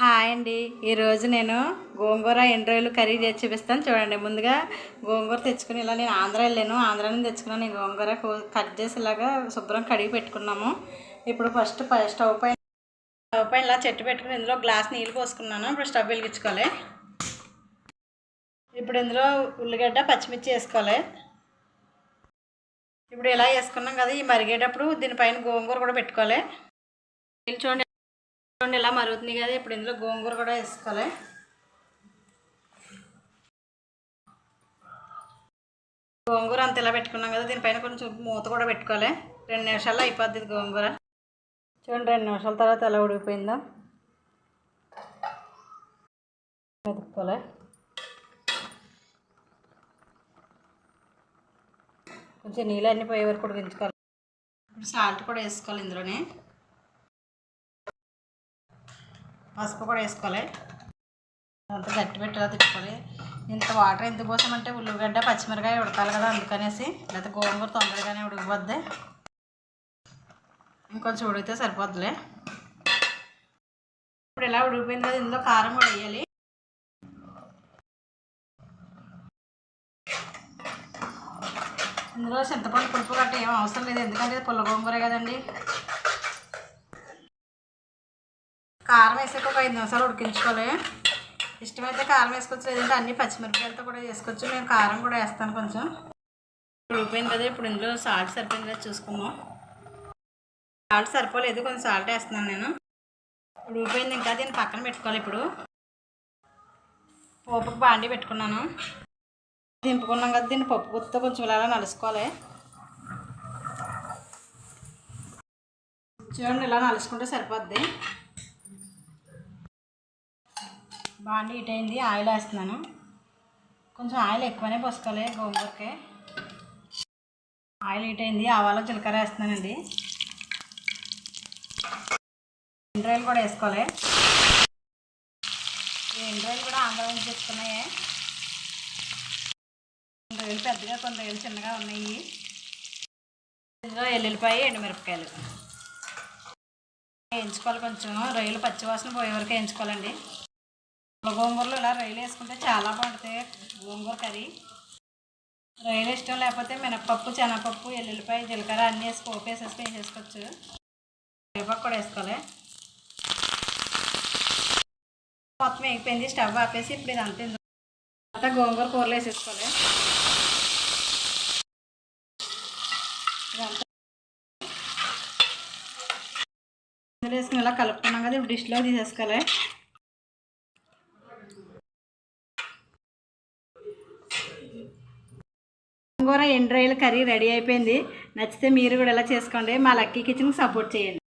Hi అండి. ఈరోజు నేను గోంగూర ఎండ్రాయిలు కర్రీ చేసి చూపిస్తాను చూడండి. ముందుగా గోంగూర తెచ్చుకుని ఇలా నేను ఆంధ్ర వెళ్ళాను. ఆంధ్ర నుంచి తెచ్చుకున్నాను ఈ గోంగూర. కట్ చేసి ఇలాగా శుభ్రం కడిగి పెట్టుకున్నాము. ఇప్పుడు ఫస్ట్ స్టవ్ పైన స్టవ్ పైన ఇలా చెట్టు పెట్టుకుని ఇందులో గ్లాస్ నీళ్ళు పోసుకున్నాను. ఇప్పుడు స్టవ్ వెలిగించుకోవాలి. ఇప్పుడు ఇందులో ఉల్లిగడ్డ పచ్చిమిర్చి వేసుకోవాలి. ఇప్పుడు ఇలా వేసుకున్నాం కదా ఈ మరిగేటప్పుడు దీనిపైన గోంగూర కూడా పెట్టుకోవాలి. చూడండి చూడండి ఇలా మరుగుతుంది కదా ఇప్పుడు ఇందులో గోంగూర కూడా వేసుకోవాలి. గోంగూర అంత ఇలా పెట్టుకున్నాం కదా దీనిపైన కొంచెం మూత కూడా పెట్టుకోవాలి. రెండు నిమిషాల్లో అయిపోద్ది గోంగూర. చూడండి రెండు నిమిషాల తర్వాత ఎలా ఉడికిపోయిందో. వెతుక్కోలే కొంచెం నీళ్ళు అన్నీ పోయే వరకు ఉడికించుకోవాలి. ఇప్పుడు సాల్ట్ కూడా వేసుకోవాలి ఇందులోనే. పసుపు కూడా వేసుకోవాలి. అంత గట్టి పెట్టేలా తిప్పుకోవాలి. ఇంత వాటర్ ఎందుకు పోసామంటే ఉల్లిగడ్డ పచ్చిమిరకాయ ఉడకాలి కదా అందుకనేసి. లేకపోతే గోంగూర తొందరగానే ఉడికిపోద్ది. ఇంకొంచెం ఉడికితే సరిపోద్దులే. ఇప్పుడు ఇలా ఉడికిపోయింది కదా ఇందులో కారం కూడా వేయాలి. ఇందులో చింతపండు పులుపు గట్ట ఏం అవసరం లేదు. ఎందుకంటే పుల్ల గోంగూరే కదండి. కారం వేసాక ఒక ఐదు నిమిషాలు ఉడికించుకోవాలి. ఇష్టమైతే కారం వేసుకోవచ్చు లేదంటే అన్ని పచ్చిమిరపకాయలతో కూడా వేసుకోవచ్చు నేను కారం కూడా వేస్తాను కొంచెం. ఉడిపోయింది కదా ఇప్పుడు ఇందులో సాల్ట్ సరిపోయింది కదా చూసుకుందాం. సాల్ట్ సరిపోలేదు కొంచెం సాల్ట్ వేస్తున్నాను నేను. ఉడికిపోయింది ఇంకా దీన్ని పక్కన పెట్టుకోవాలి ఇప్పుడు. పోపుకు బాండి పెట్టుకున్నాను. దింపుకున్నాం కదా దీన్ని పప్పు గుత్తితో కొంచెం ఇలా నలుసుకోవాలి. చూడండి ఇలా నలుసుకుంటే సరిపోద్ది. బాగా హీట్ అయింది ఆయిల్ వేస్తున్నాను. కొంచెం ఆయిల్ ఎక్కువనే పోసుకోవాలి గోంగూరకి. ఆయిల్ హీట్ అయింది ఆవాలో జీలకర్ర వేస్తున్నానండి. ఎండ్రాయిలు కూడా వేసుకోవాలి ఈ ఎండ్రాయిలు కూడా ఆంధ్ర నుంచి తెచ్చుకున్నాయి. కొంత రొయ్యలు పెద్దగా కొన్ని రొయ్యలు చిన్నగా ఉన్నాయి. ఇందులో ఎల్లుల్లిపాయ ఎండుమిరపకాయలు. వేయించుకోవాలి కొంచెం. రొయ్యలు పచ్చివాసన పోయే వరకు వేయించుకోవాలండి. గోంగూరలో ఇలా రొయ్యలు వేసుకుంటే చాలా బాగుంటుంది గోంగూర కర్రీ. రొయ్యలు ఇష్టం లేకపోతే మినప్పప్పు శనగపప్పు ఎల్లుల్లిపాయ జీలకర్ర అన్నీ వేసి పోపు వేసేసి వేసేసుకోవచ్చు. కరివేపాకు కూడా వేసుకోవాలి. మొత్తం వేగిపోయింది స్టవ్ ఆపేసి ఇప్పుడు ఇది అంతా అంతా గోంగూర కూరలు వేసేసుకోవాలి. ఇదంతా ఇందులో వేసుకుని ఇలా కలుపుకున్నాం కదా ఇప్పుడు డిష్లో తీసేసుకోవాలి. గోంగూర ఎండ్రాయిల్ కర్రీ రెడీ అయిపోయింది. నచ్చితే మీరు కూడా ఇలా చేసుకోండి. మా లక్కీ కిచెన్కి సపోర్ట్ చేయండి.